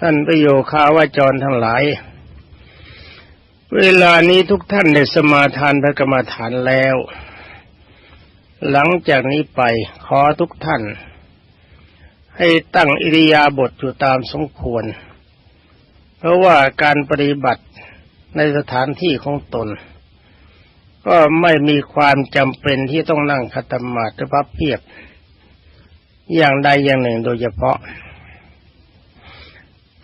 ท่านประโยคาวาจรทั้งหลาย เวลานี้ทุกท่านได้สมาทานพระกรรมฐานแล้ว หลังจากนี้ไปขอทุกท่าน ให้ตั้งอิริยาบถอยู่ตามสมควร เพราะว่าการปฏิบัติในสถานที่ของตน ก็ไม่มีความจำเป็นที่ต้องนั่งคัตมาหรือพับเพียบ อย่างใดอย่างหนึ่งโดยเฉพาะ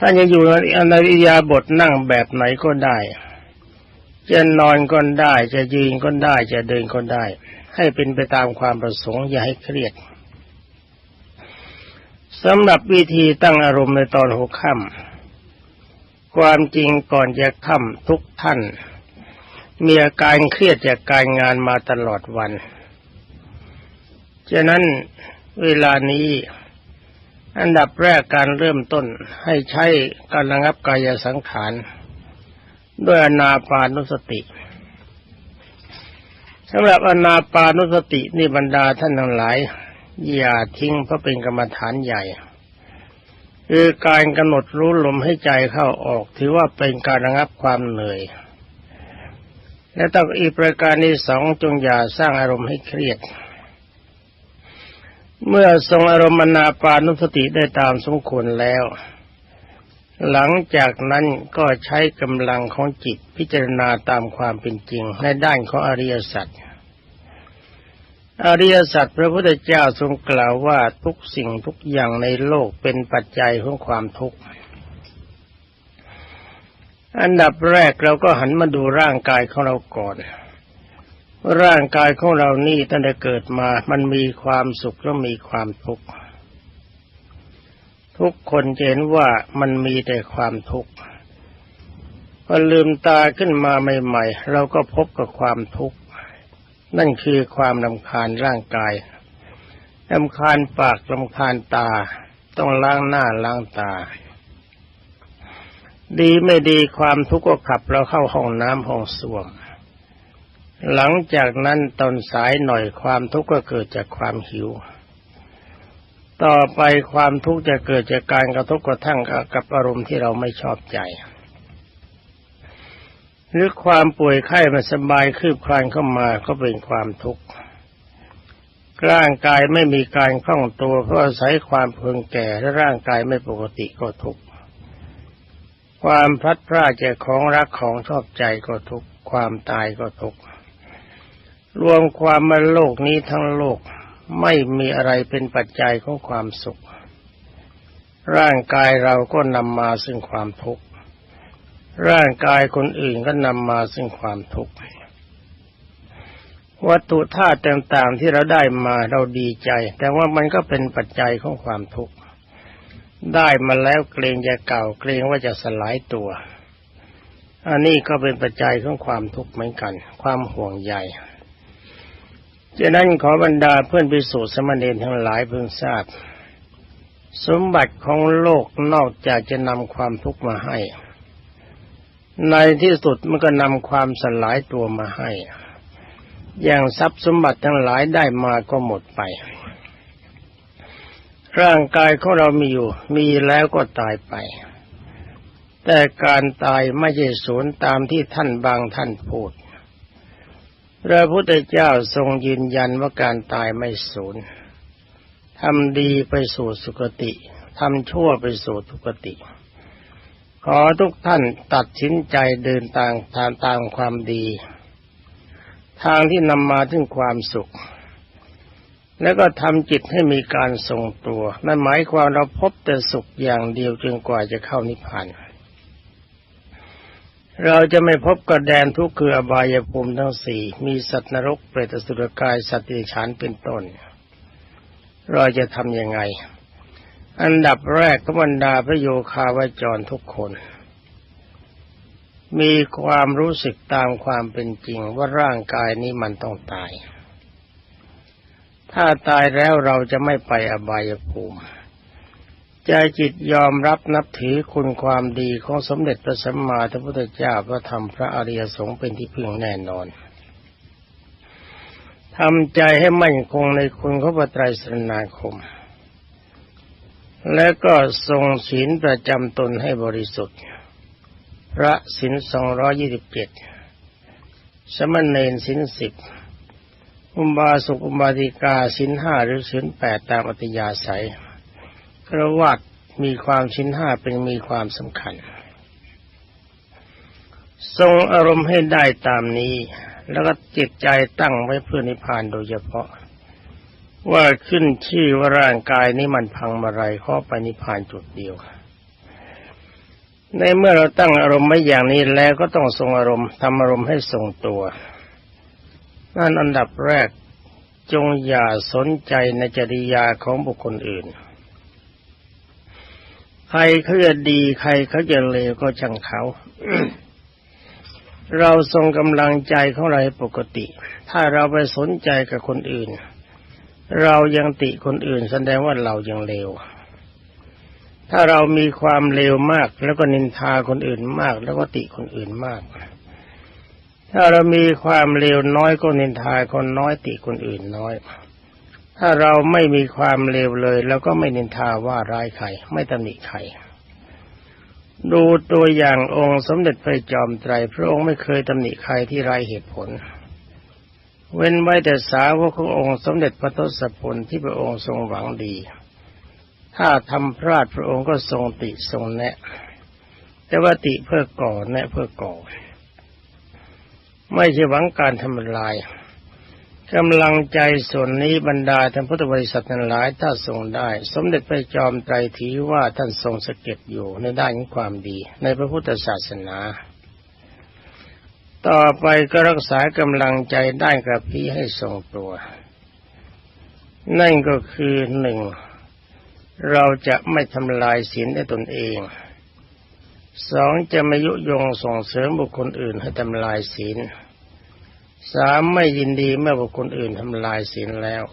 ท่านจะอยู่ในอริยาบทนั่งแบบไหนก็ได้ จะนอนก็ได้ จะยืนก็ได้ จะเดินก็ได้ ให้เป็นไปตามความประสงค์อย่าให้เครียดสำหรับวิธีตั้งอารมณ์ในตอนหัวค่ำความจริงก่อนจะค่ำทุกท่าน มีอาการเครียดจากการงานมาตลอดวัน ฉะนั้นเวลานี้ อันดับแรกการเริ่มต้นให้ใช้การระงับกายสังขาร ด้วยอนาปานุสติสำหรับอนาปานุสตินี่บรรดาท่านทั้งหลาย อย่าทิ้งเพราะเป็นกรรมฐานใหญ่ คือการกำหนดรู้ลมให้ใจเข้าออก ถือว่าเป็นการระงับความเหนื่อย และต้องอีกประการที่สองจงอย่าสร้างอารมณ์ให้เครียด เมื่อทรงอารมณ์นาปานุสติได้ตามสมควรแล้ว หลังจากนั้นก็ใช้กำลังของจิตพิจารณาตามความเป็นจริงในด้านของอริยสัจอริยสัจพระพุทธเจ้าทรงกล่าวว่าทุกสิ่งทุกอย่างในโลกเป็นปัจจัยของความทุกข์ อันดับแรกเราก็หันมาดูร่างกายของเราก่อน ร่างกายของเรานี่ตั้งแต่เกิดมา มันมีความสุขและมีความทุกข์ ทุกคนเห็นว่ามันมีแต่ความทุกข์พอลืมตาขึ้นมาใหม่ๆ เราก็พบกับความทุกข์ นั่นคือความลำคาญร่างกายลำคาญปากลำคาญตา ต้องล้างหน้าล้างตา ดีไม่ดีความทุกข์ก็ขับเราเข้าห้องน้ำห้องส้วม หลังจากนั้นตอนสายหน่อยความทุกข์ก็เกิดจากความหิว ต่อไปความทุกข์จะเกิดจากการกระทบกระทั่งกับอารมณ์ที่เราไม่ชอบใจ หรือความป่วยไข้ม่สบายคืบคลานเข้ามาก็เป็นความทุกข์ร่างกายไม่มีการคล่องตัวเพราะอาศัยความเพึงแก่และร่างกายไม่ปกติก็ทุกข์ความพลัดพรากจากของรักของชอบใจก็ทุกข์ความตายก็ทุกข์ รวมความมาโลกนี้ทั้งโลกไม่มีอะไรเป็นปัจจัยของความสุข ร่างกายเราก็นำมาซึ่งความทุกข์ร่างกายคนอื่นก็นำมาซึ่งความทุกข์วัตถุธาตุต่างๆที่เราได้มาเราดีใจ แต่ว่ามันก็เป็นปัจจัยของความทุกข์ได้มาแล้วเกรงจะเก่าเกรงว่าจะสลายตัว อันนี้ก็เป็นปัจจัยของความทุกข์เหมือนกัน ความห่วงใย ฉะนั้นขอบรรดาเพื่อนพิสูจน์สมณเณรทั้งหลายเพิ่งทราบ สมบัติของโลกนอกจากจะนำความทุกข์มาให้ ในที่สุดมันก็นำความสลายตัวมาให้ อย่างทรัพย์สมบัติทั้งหลายได้มาก็หมดไป ร่างกายของเรามีอยู่ มีแล้วก็ตายไป แต่การตายไม่ใช่สูญตามที่ท่านบางท่านพูด พระพุทธเจ้าทรงยืนยันว่าการตายไม่สูญทำดีไปสู่สุคติทำชั่วไปสู่ทุกติ ขอทุกท่านตัดสินใจเดินตามทางตามความดี ทางที่นำมาถึงความสุข แล้วก็ทำจิตให้มีการทรงตัว นั่นหมายความเราพบแต่สุขอย่างเดียวจนกว่าจะเข้านิพพาน เราจะไม่พบกระแดนทุกข์คืออบายภูมิทั้งสี่มีสัตว์นรกเปรตสุรกายสัตว์ดิฉันเป็นต้น เราจะทำยังไง อันดับแรกก็บรรดาพระโยคาวจรทุกคน มีความรู้สึกตามความเป็นจริงว่าร่างกายนี้มันต้องตาย ถ้าตายแล้วเราจะไม่ไปอบายภูมิ ใจจิตยอมรับนับถือคุณความดีของสมเด็จพระสัมมาสัมพุทธเจ้าพระธรรมพระอริยสงฆ์เป็นที่พึ่งแน่นอนทำใจให้มั่นคงในคุณของพระไตรสรณาคม แล้วก็ทรงศีลประจำตนให้บริสุทธิ์ พระศีลสองร้อยี่สิบเจ็ดสมณเณรศีลสิบอุบาสกอุบาสิกาศีลห้าหรือศีลแปดตามอัตยาศัย กระวัดมีความศีลห้าเป็นมีความสำคัญ ทรงอารมณ์ให้ได้ตามนี้ แล้วก็จิตใจตั้งไว้เพื่อนิพพานโดยเฉพาะ ว่าขึ้นชื่อว่าร่างกายนี้มันพังมาไรข้อไปนิพพานจุดเดียวในเมื่อเราตั้งอารมณ์ไว้อย่างนี้แล้วก็ต้องทรงอารมณ์ทำอารมณ์ให้ทรงตัวนั่นอันดับแรกจงอย่าสนใจในจริยาของบุคคลอื่น ใครเขาจะดีใครเขาจะเลวก็ช่างเขา เราทรงกำลังใจของเราปกติ ถ้าเราไปสนใจกับคนอื่น เรายังติคนอื่นแสดงว่าเรายังเลว ถ้าเรามีความเลวมาก แล้วก็นินทาคนอื่นมาก แล้วก็ติคนอื่นมาก ถ้าเรามีความเลวน้อยก็นินทาคนน้อยติคนอื่นน้อย ถ้าเราไม่มีความเลวเลยแล้วก็ไม่นินทาว่าร้ายใครไม่ตำหนิใครดูตัวอย่างองค์สมเด็จพระจอมไตรพระองค์ไม่เคยตำหนิใครที่ไรเหตุผล เว้นไว้แต่สาวกขององค์สมเด็จพระทศพลที่พระองค์ทรงหวังดี ถ้าทำพลาดพระองค์ก็ทรงติทรงแนะ แต่ว่าติเพื่อก่อแนะเพื่อก่อ ไม่ใช่หวังการทำลาย กำลังใจส่วนนี้บรรดาท่านพุทธบริษัทนั้นหลายถ้าทรงได้ สมเด็จพระจอมไตรถือว่าท่านทรงสเก็ตอยู่ในด้านของความดี ในพระพุทธศาสนา ต่อไปก็รักษากำลังใจได้กับพี่ให้ทรงตัว นั่นก็คือหนึ่งเราจะไม่ทำลายศีลในตนเองสองจะไม่ยุยงส่งเสริมบุคคลอื่นให้ทำลายศีล สามไม่ยินดีเมื่อบุคคลอื่นทำลายศีลแล้ว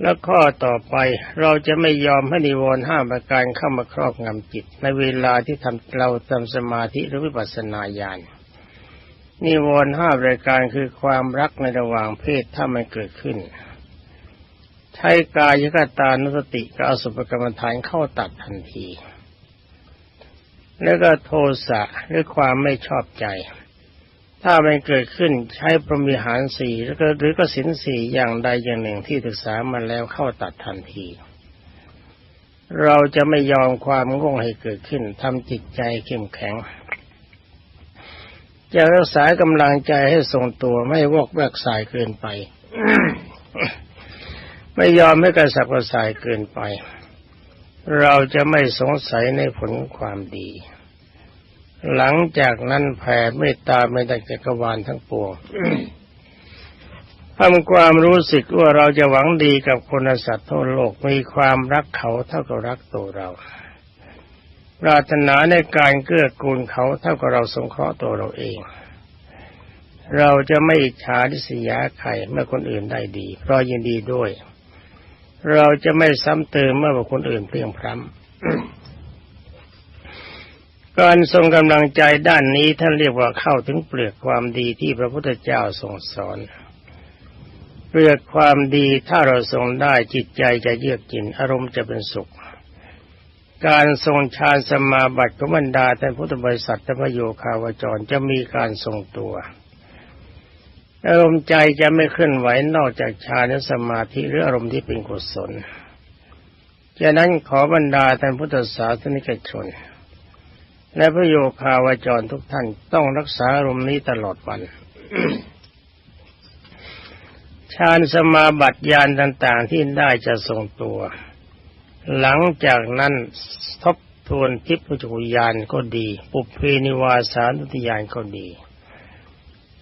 แล้วข้อต่อไปเราจะไม่ยอมให้นิวรณ์ห้าประการเข้ามาครอบงำจิต ในเวลาที่ทำเราทำสมาธิหรือวิปัสสนาญาณนิวรณ์ห้ารายการคือความรักในระหว่างเพศถ้ามันเกิดขึ้น ใช้กายกตานุสติกับอสุภกรรมฐานเข้าตัดทันที แล้วก็โทสะหรือความไม่ชอบใจ ถ้ามันเกิดขึ้นใช้พรหมิหารสี่แล้วก็หรือก็สินสี่อย่างใดอย่างหนึ่งที่ศึกษามาแล้วเข้าตัดทันที เราจะไม่ยอมความง่วงให้เกิดขึ้นทำจิตใจเข้มแข็งจะรักษากำลังใจให้ทรงตัวไม่วอกแวกสายเกินไป ไม่ยอมให้กระสับกระส่ายเกินไป เราจะไม่สงสัยในผลความดี หลังจากนั้นแผ่เมตตาไม่ได้จักรวาลทั้งปวงทำความรู้สึกว่าเราจะหวังดีกับคนสัตว์ทั่วโลกมีความรักเขาเท่ากับรักตัวเรา ปรารถนาในการเกื้อกูลเขาเท่ากับเราสงเคราะห์ตัวเราเอง เราจะไม่อิจฉาดิษยาใครเมื่อคนอื่นได้ดี เพราะยินดีด้วย เราจะไม่ซ้ำเติมเมื่อบุคคลอื่นเพียงพร้ำ การทรงกำลังใจด้านนี้ท่านเรียกว่าเข้าถึงเปลือกความดีที่พระพุทธเจ้าทรงสอนเปลือกความดีถ้าเราทรงได้จิตใจจะเยือกจินอารมณ์จะเป็นสุข การทรงฌานสมาบัติของบรรดาท่านพุทธบริษัทพระโยคาวจรจะมีการทรงตัว อารมณ์ใจจะไม่เคลื่อนไหวนอกจากฌานสมาธิหรืออารมณ์ที่เป็นกุศลฉะนั้นขอบรรดาท่านพุทธศาสนิกชน และพระโยคาวาจรทุกท่านต้องรักษาอารมณ์นี้ตลอดวันฌานสมาบัติญาณต่าง ๆ ที่ได้จะทรงตัว หลังจากนั้นทบทวนทิพจุญาณก็ดี ปุเพนิวาสานุติญาณก็ดี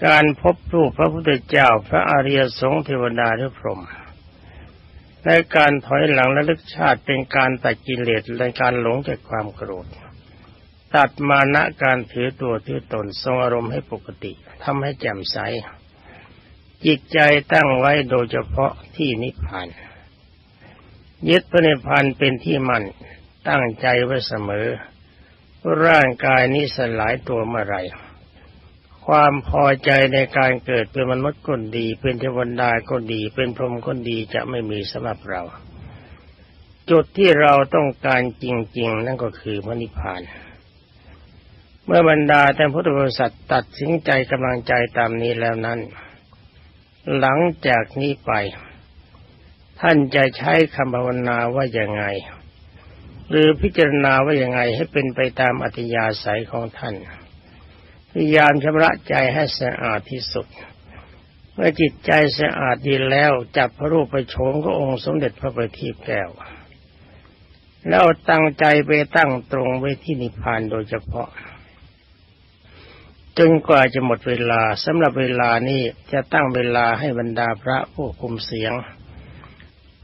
การพบรูปพระพุทธเจ้าพระอริยสงฆ์เทวดาหรือพรหมและการถอยหลังและลึกชาติเป็นการตัดกิเลสและการหลงจากความโกรธ ตัดมานะการถือตัวถือตนทรงอารมณ์ให้ปกติทำให้แจ่มใส จิตใจตั้งไว้โดยเฉพาะที่นิพพานยึดพระนิพพานเป็นที่มั่นตั้งใจไว้เสมอ ร่างกายนี้สลายตัวเมื่อไรความพอใจในการเกิดเป็นมนุษย์คนดี เป็นเทวดาก็ดี เป็นพรหมคนดีจะไม่มีสำหรับเรา จุดที่เราต้องการจริง ๆ นั่นก็คือพระนิพพาน เมื่อบรรดาท่พุทธบริษัทตัดสินใจกำลังใจตามนี้แล้วนั้น หลังจากนี้ไป ท่านจะใช้คำภาวนาว่าอย่างไง หรือพิจารณาว่าอย่างไงให้เป็นไปตามอัธยาศัยของท่าน พยายามชำระใจให้สะอาดที่สุด เมื่อจิตใจสะอาดดีแล้วจับพระรูปไปโฉมขององค์สมเด็จพระบัณฑิตแก้วแล้วตั้งใจไปตั้งตรงไว้ที่นิพพานโดยเฉพาะ จนกว่าจะหมดเวลาสำหรับเวลานี้จะตั้งเวลาให้บรรดาพระผู้คุมเสียง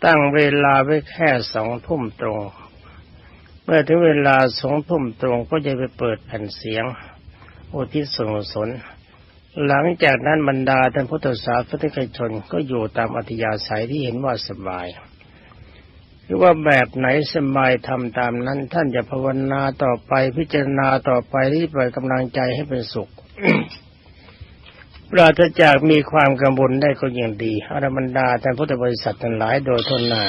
ตั้งเวลาไว้แค่สองทุ่มตรง เมื่อถึงเวลาสองทุ่มตรงก็จะไปเปิดแผ่นเสียงอุทิศส่วนกุศลหลังจากนั้นบรรดาท่านพุทธศาสนิกชนก็อยู่ตามอัธยาศัยที่เห็นว่าสบาย หรือว่าแบบไหนสบายทำตามนั้น ท่านจะภาวนาต่อไปพิจารณาต่อไปที่ปล่อยกำลังใจให้เป็นสุขปราศจากมีความกังวลได้ก็ยิ่งดีอรบรรดาท่านพุทธบริษัททั้งหลายโดยทนหนา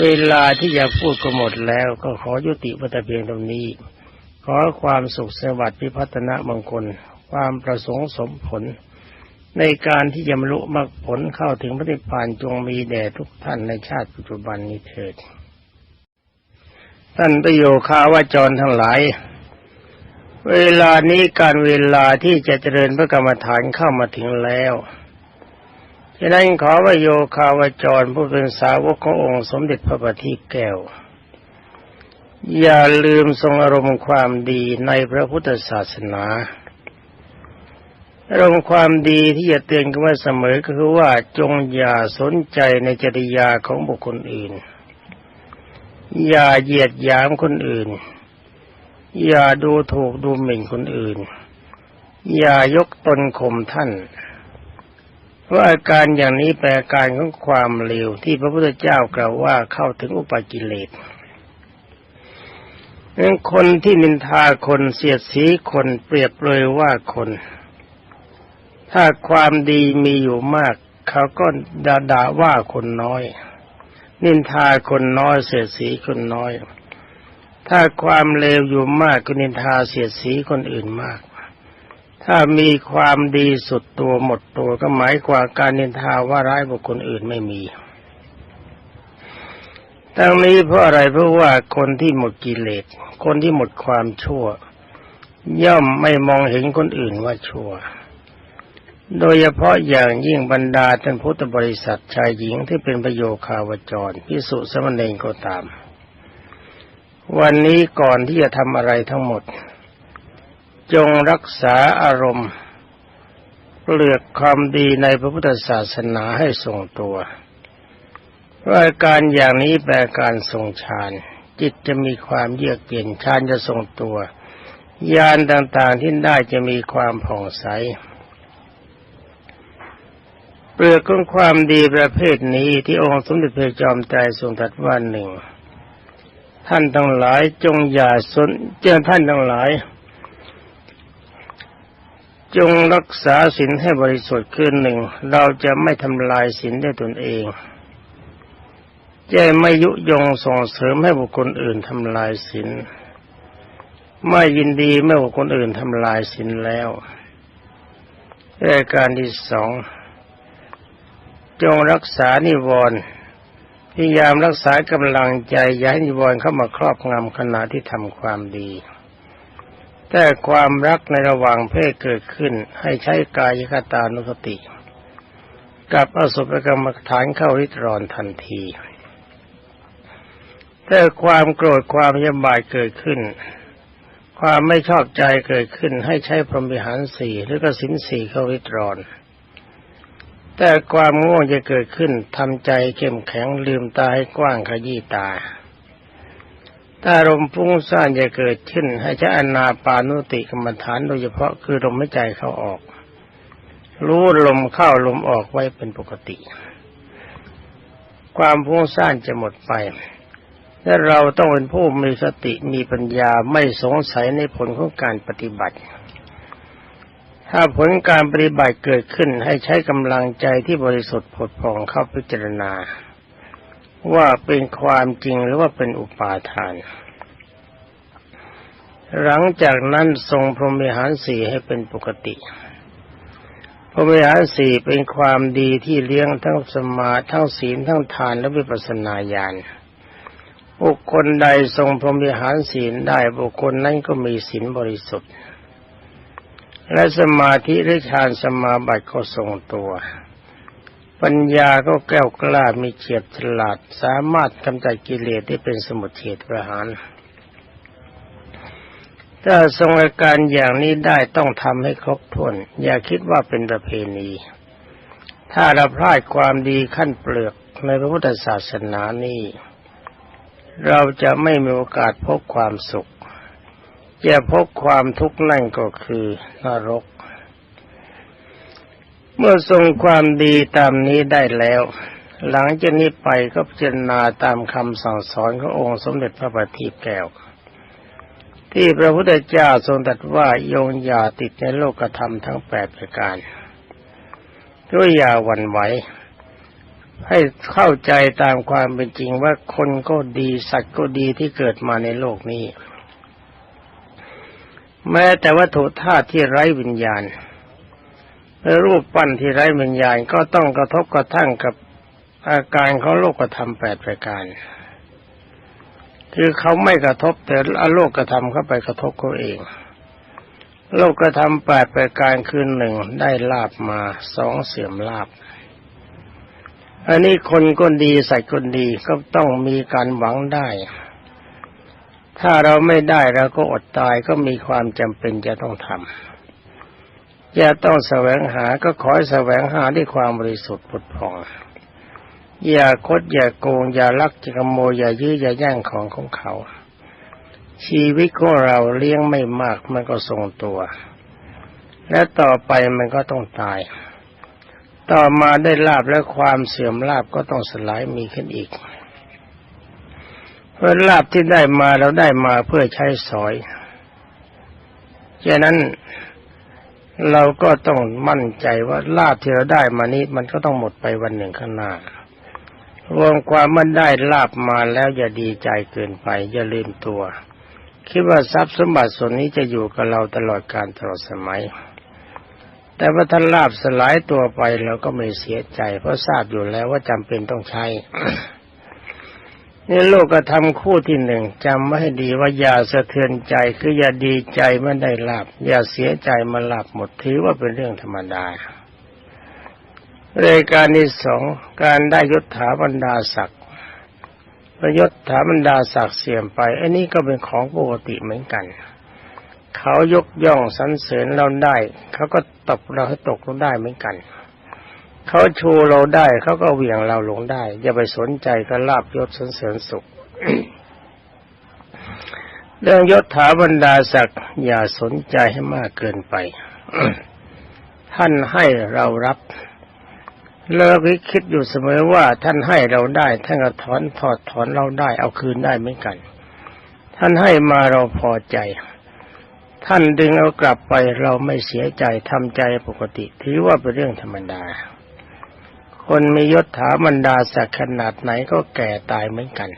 เวลาที่จะพูดก็หมดแล้วก็ขอยุติวัตเพียงตรงนี้ ขอความสุขสวัสดิ์พิพัฒนมงคล ความประสงค์สมผล ในการที่จะบรรลุมรรคผลเข้าถึงพระนิพพานจงมีแด่ทุกท่านในชาติปัจจุบันนี้เถิด ท่านประโยคาวาจรทั้งหลาย เวลานี้การเวลาที่จะเจริญพระกรรมฐานเข้ามาถึงแล้วฉะนั้นขอวโยคาวาจรผู้เป็นสาวกขององค์สมเด็จพระบัณฑิตแก้ว อย่าลืมทรงอารมณ์ความดีในพระพุทธศาสนา อารมณ์ความดีที่จะเตือนกันว่าเสมอก็คือว่าจงอย่าสนใจในจริยาของบุคคลอื่น อย่าเหยียดหยามคนอื่น อย่าดูถูกดูหมิ่นคนอื่น อย่ายกตนข่มท่านเพราะอาการอย่างนี้แปลการของความเลวที่พระพุทธเจ้ากล่าวว่าเข้าถึงอุปกิเลสคนที่นินทาคนเสียดสีคนเปรียบเลยว่าคน ถ้าความดีมีอยู่มาก เขาก็ด่าด่าว่าคนน้อย นินทาคนน้อยเสียสีคนน้อย ถ้าความเลวอยู่มากก็นินทาเสียสีคนอื่นมาก ถ้ามีความดีสุดตัวหมดตัวก็หมายความการนินทาว่าร้ายบุคคลอื่นไม่มีทั้งนี้เพราะอะไรเพราะว่าคนที่หมดกิเลสคนที่หมดความชั่ว ย่อมไม่มองเห็นคนอื่นว่าชั่ว โดยเฉพาะอย่างยิ่งบรรดาท่านพุทธบริษัทชายหญิงที่เป็นประโยคาวจรพิสุสมณเณรก็ตาม วันนี้ก่อนที่จะทำอะไรทั้งหมด จงรักษาอารมณ์เปลือกความดีในพระพุทธศาสนาให้ทรงตัวว่าการอย่างนี้แปลการทรงฌาน จิตจะมีความเยือกเย็นฌานจะทรงตัว ญาณต่างๆที่ได้จะมีความผ่องใส เปลือกของความดีประเภทนี้ที่องค์สมเด็จพระจอมไตรทรงตรัสว่าหนึ่งท่านทั้งหลายจงอย่าสนเจ้าท่านทั้งหลาย จงรักษาศีลให้บริสุทธิ์ขึ้นหนึ่ง เราจะไม่ทำลายศีลด้ตนเองจะไม่ยุยงส่งเสริมให้บุคคลอื่นทำลายศีลไม่ยินดีเมื่อบุคคลอื่นทำลายศีลแล้วรายการที่สอง จงรักษานิวรณ์พยายามรักษากำลังใจย้ายนิวรณ์เข้ามาครอบงำขณะที่ทำความดี แต่ความรักในระหว่างเพศเกิดขึ้นให้ใช้กายคตานุสติ กับอสุภกรรมฐานเข้าริดรอนทันทีถ้าความโกรธความยำบายเกิดขึ้น ความไม่ชอบใจเกิดขึ้น ให้ใช้พรหมิหารสี่หรือก็สินสี่เข้าริดรอน แต่ความง่วงจะเกิดขึ้นทำใจเข้มแข็งลืมตาให้กว้างขยี้ตาถ้าลมฟุ้งซ่านจะเกิดขึ้น ให้ใช้อนาปานุติกรรมฐานโดยเฉพาะคือลมหายใจเข้าออก รู้ลมเข้าลมออกไว้เป็นปกติ ความฟุ้งซ่านจะหมดไปและเราต้องเป็นผู้มีสติมีปัญญาไม่สงสัยในผลของการปฏิบัติ ถ้าผลการปฏิบัติเกิดขึ้นให้ใช้กำลังใจที่บริสุทธิ์ผดผ่องเข้าพิจารณา ว่าเป็นความจริงหรือว่าเป็นอุปาทาน หลังจากนั้นทรงพรหมิหารสี่ให้เป็นปกติ พรหมิหารสี่เป็นความดีที่เลี้ยงทั้งสมาทั้งศีลทั้งทานและวิปัสสนาญาณบุคคลใดทรงพรหมิหารศีลได้บุคคลนั้นก็มีศีลบริสุทธิ์ และสมาธิหรือฌานสมาบัติก็ทรงตัว ปัญญาก็แก้วกล้ามีเฉียบฉลาด สามารถกำจัดกิเลสได้เป็นสมุทเฉทประหารถ้าทรงอาการอย่างนี้ได้ต้องทำให้ครบถ้วน อย่าคิดว่าเป็นประเพณี ถ้าเราพลาดความดีขั้นเปลือกในพระพุทธศาสนานี้ เราจะไม่มีโอกาสพบความสุข จะพบความทุกข์นั่นก็คือนรก เมื่อทรงความดีตามนี้ได้แล้ว หลังจากนี้ไปก็พิจารณาตามคำสั่งสอนขององค์สมเด็จพระบัณฑิตแก้ว ที่พระพุทธเจ้าทรงตรัสว่าโยงอย่าติดในโลกธรรมทั้งแปดประการด้วยอย่าหวั่นไหวให้เข้าใจตามความเป็นจริงว่าคนก็ดีสัตว์ก็ดีที่เกิดมาในโลกนี้ แม้แต่วัตถุธาตุที่ไร้วิญญาณรูปปั้นที่ไร้วิญญาณก็ต้องกระทบกระทั่งกับอาการของโลกธรรมแปดประการ คือเขาไม่กระทบแต่อโลกธรรมเข้าไปกระทบเขาเอง โลกธรรมแปดประการคือหนึ่งได้ลาบมาสองเสื่อมลาบ อันนี้คนคนดีใส่คนดีก็ต้องมีการหวังได้ ถ้าเราไม่ได้เราก็อดตายก็มีความจำเป็นจะต้องทำอย่าต้องแสวงหาก็ขอแสวงหาด้วยความบริสุทธิ์ผุดผ่อง อย่าคดอย่าโกง อย่าลักจะขโมยอย่ายื้ออย่าแย่งของของเขา ชีวิตของเราเลี้ยงไม่มากมันก็ทรงตัว และต่อไปมันก็ต้องตาย ต่อมาได้ลาบและความเสื่อมลาบก็ต้องสลายมีขึ้นอีก เพราะลาบที่ได้มาเราได้มาเพื่อใช้สอยฉะนั้นเราก็ต้องมั่นใจว่าลาบที่เราได้มานี้มันก็ต้องหมดไปวันหนึ่งข้างหน้ารวมความมันได้ลาบมาแล้วอย่าดีใจเกินไป อย่าลืมตัว คิดว่าทรัพย์สมบัติส่วนนี้จะอยู่กับเราตลอดการตลอดสมัย แต่ว่าถ้าลาบสลายตัวไปเราก็ไม่เสียใจ เพราะทราบอยู่แล้วว่าจำเป็นต้องใช้ นี่โลกธรรมคู่ที่หนึ่งจำไว้ให้ดีว่าอย่าสะเทือนใจคืออย่าดีใจเมื่อได้ลาบอย่าเสียใจมาลาบหมดถือว่าเป็นเรื่องธรรมดารายการที่สองการได้ยศถาบรรดาศักดิ์ประยศถาบรรดาศักดิ์เสื่อมไป อันนี้ก็เป็นของปกติเหมือนกัน เขายกย่องสรรเสริญเราได้ เขาก็ตบเราให้ตกลงได้เหมือนกัน เขาชูเราได้เขาก็เหวี่ยงเราลงได้ อย่าไปสนใจกับลาบยศสรรเสริญสุข เรื่องยศถาบรรดาศักดิ์อย่าสนใจให้มากเกินไป ท่านให้เรารับเราคิดอยู่เสมอว่าท่านให้เราได้ ท่านก็ถอนถอดถอนเราได้ เอาคืนได้เหมือนกัน ท่านให้มาเราพอใจ ท่านดึงเอากลับไปเราไม่เสียใจทำใจปกติ ถือว่าเป็นเรื่องธรรมดา คนมียศถาบรรดาศักดิ์ขนาดไหนก็แก่ตายเหมือนกัน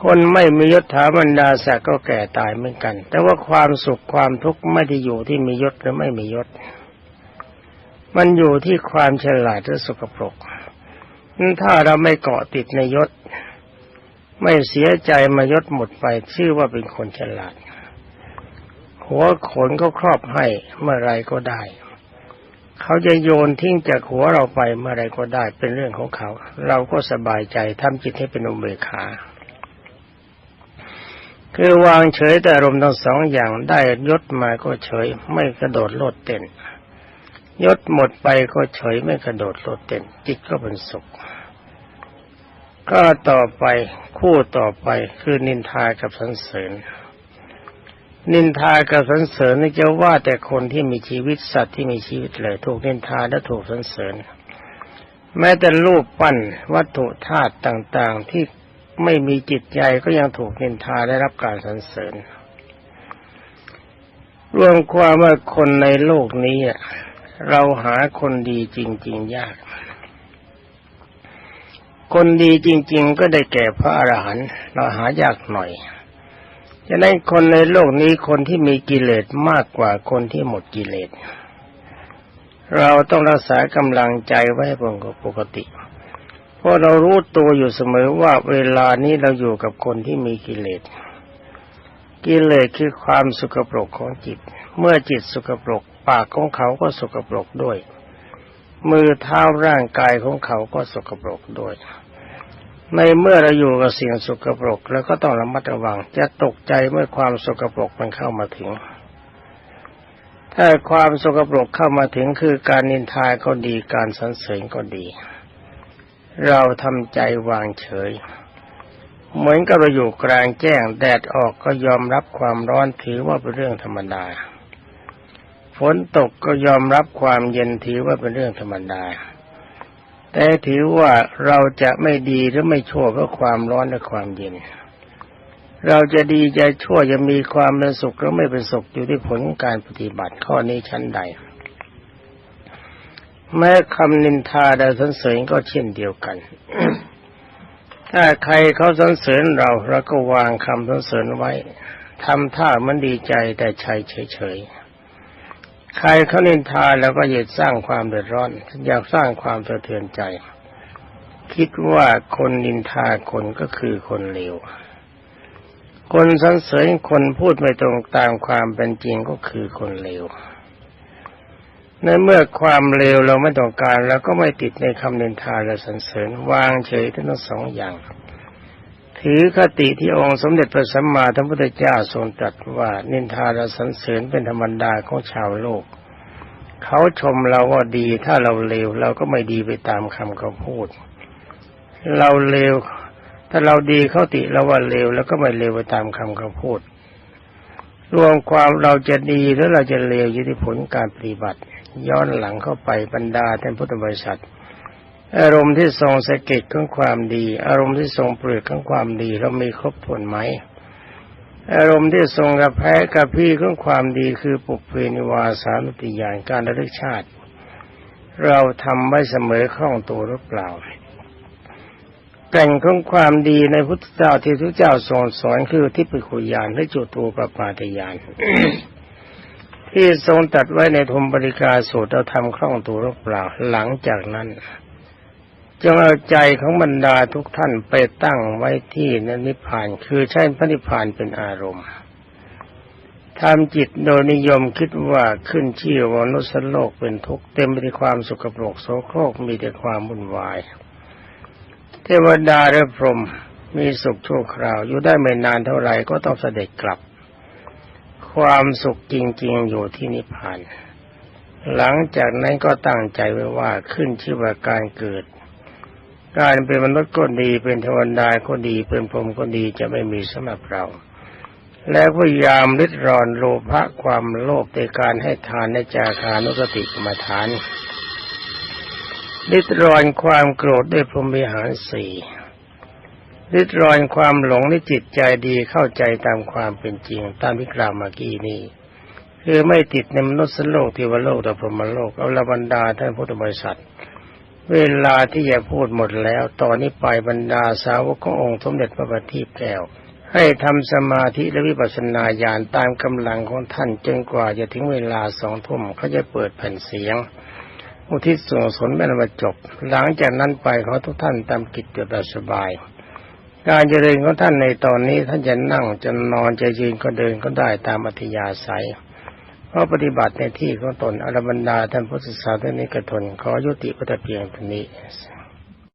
คนไม่มียศถาบรรดาศักดิ์ก็แก่ตายเหมือนกัน แต่ว่าความสุขความทุกข์ไม่ได้อยู่ที่มียศหรือไม่มียศ มันอยู่ที่ความฉลาดหรือสกปรกถ้าเราไม่เกาะติดในยศ ไม่เสียใจมายศหมดไปชื่อว่าเป็นคนฉลาด หัวขนก็ครอบให้เมื่อไรก็ได้ เขาจะโยนทิ้งจากหัวเราไปเมื่อไรก็ได้เป็นเรื่องของเขา เราก็สบายใจทำจิตให้เป็นอุเบกขาคือวางเฉยแต่รมทั้งสองอย่างได้ยศมาก็เฉย ไม่กระโดดโลดเต้นยศหมดไปก็เฉยไม่กระโดดโลดเต้นจิตก็เป็นสุข ก็ต่อไปคู่ต่อไปคือนินทากับสรรเสริญ นินทากับสรรเสริญนี่จะว่าแต่คนที่มีชีวิตสัตว์ที่มีชีวิตเลย ถูกนินทาและถูกสรรเสริญ แม้แต่รูปปั้นวัตถุธาตุต่างๆที่ไม่มีจิตใจก็ยังถูกนินทาได้รับการสรรเสริญ รวมความว่าคนในโลกนี้เราหาคนดีจริง ๆ ยาก คนดีจริง ๆ ก็ได้แก่พระอรหันต์เราหายากหน่อย ฉะนั้นคนในโลกนี้คนที่มีกิเลสมากกว่าคนที่หมดกิเลส เราต้องรักษากำลังใจไว้ให้เป็นปกติ เพราะเรารู้ตัวอยู่เสมอว่าเวลานี้เราอยู่กับคนที่มีกิเลส กิเลสคือความสุกปรกของจิต เมื่อจิตสุกปรกปากของเขาก็สุกปรกด้วย มือเท้าร่างกายของเขาก็สกปรกด้วย ในเมื่อเราอยู่กับสิ่งสกปรกแล้วก็ต้องระมัดระวัง จะตกใจเมื่อความสกปรกมันเข้ามาถึง ถ้าความสกปรกเข้ามาถึงคือการนินทาก็ดีการสรรเสริญก็ดี เราทำใจวางเฉย เหมือนกับเราอยู่กลางแจ้งแดดออกก็ยอมรับความร้อนถือว่าเป็นเรื่องธรรมดาฝนตกก็ยอมรับความเย็นถือว่าเป็นเรื่องธรรมดา แต่ถือว่าเราจะไม่ดีหรือไม่ชั่วเพราะความร้อนและความเย็น เราจะดีจะชั่วจะมีความเป็นสุขหรือไม่เป็นสุขอยู่ที่ผลของการปฏิบัติข้อนี้ชั้นใด แม้คำนินทาใดสรรเสริญก็เช่นเดียวกัน ถ้าใครเขาสรรเสริญเราเราก็วางคำสรรเสริญไว้ทำท่ามันดีใจแต่ใจเฉยๆ ใครเขานินทาแล้วก็อยาสร้างความเดือดร้อน อยากสร้างความสะเทือนใจ คิดว่าคนนินทาคนก็คือคนเลวคนสรรเสริญคนพูดไม่ตรงตามความเป็นจริงก็คือคนเลวในเมื่อความเลวเราไม่ต้องการ แล้วก็ไม่ติดในคำนินทาและสรรเสริญวางเฉยทั้งสองอย่าง ถือคติที่องค์สมเด็จพระสัมมาสัมพุทธเจ้าทรงตรัสว่านินทาและสรรเสริญเป็นธรรมดาของชาวโลก เขาชมเราว่าดีถ้าเราเลวเราก็ไม่ดีไปตามคำเขาพูด เราเลวถ้าเราดีเขาติเราว่าเลวแล้วก็ไม่เลวไปตามคำเขาพูด รวมความเราจะดีหรือเราจะเลวอยู่ที่ผลการปฏิบัติ ย้อนหลังเข้าไปบรรดาท่านพุทธบริษัท อารมณ์ที่ทรงสะเก็ดของความดี อารมณ์ที่ทรงเปลือกของความดี เรามีครบถ้วนไหม อารมณ์ที่ทรงกระแพ้กับพี่ของความดีคือปุเพนิวาสานุติยานการระลึกชาติ เราทำไว้เสมอคล่องตัวหรือเปล่าแก่งของความดีในพุทธเจ้าที่ทุกเจ้าทรงสอนคือทิพคุยานและจุตูปปาตยานที่ทรงตัดไว้ในธมบริกาสูตรเราทำคล่องตัวหรือเปล่าหลังจากนั้น จงเอาใจของบรรดาทุกท่านไปตั้งไว้ที่นิพพาน คือใช้พระนิพพานเป็นอารมณ์ทำจิตโดยนิยมคิดว่าขึ้นชื่อว่านุสโลกเป็นทุกข์เต็มไปด้วยความสุขปรกโสโครกมีแต่ความวุ่นวาย เทวดาและพรหมมีสุขชั่วคราว อยู่ได้ไม่นานเท่าไหร่ก็ต้องเสด็จกลับ ความสุขจริงๆอยู่ที่นิพพาน หลังจากนั้นก็ตั้งใจไว้ว่าขึ้นชื่อว่าการเกิด การเป็นมนุษย์ก็ดีเป็นเทวดาก็ดีเป็นพรหมก็ดีจะไม่มีสำหรับเรา และพยายามริดรอนโลภะความโลภในการให้ทานในจาคานุสติกรรมฐานริดรอนความโกรธด้วยพรหมิหารสี่ริดรอนความหลงในจิตใจดีเข้าใจตามความเป็นจริง ตามที่กล่าวเมื่อกี้นี้คือไม่ติดในมนุษย์โลกเทวโลกแต่พรหมโลกเอาละบรรดาท่านพุทธบริษัท เวลาที่จะพูดหมดแล้ว ตอนนี้ไปบรรดาสาวกขององค์สมเด็จพระบัณฑิตแก้ว ให้ทำสมาธิและวิปัสสนาญาณตามกำลังของท่านจนกว่าจะถึงเวลาสองทุ่มเขาจะเปิดแผ่นเสียง อุทิศส่งสนแม่นมาจบ หลังจากนั้นไปขอทุกท่านตามกิจเบบสบาย การเจริญของท่านในตอนนี้ท่านจะนั่งจะนอนจะยืนก็เดินก็ได้ตามอัธยาศัย เพราะปฏิบัติในที่ของตนอรบรรดาท่านพุทธศาสนิกชนขอยุติพระเพียงเท่านี้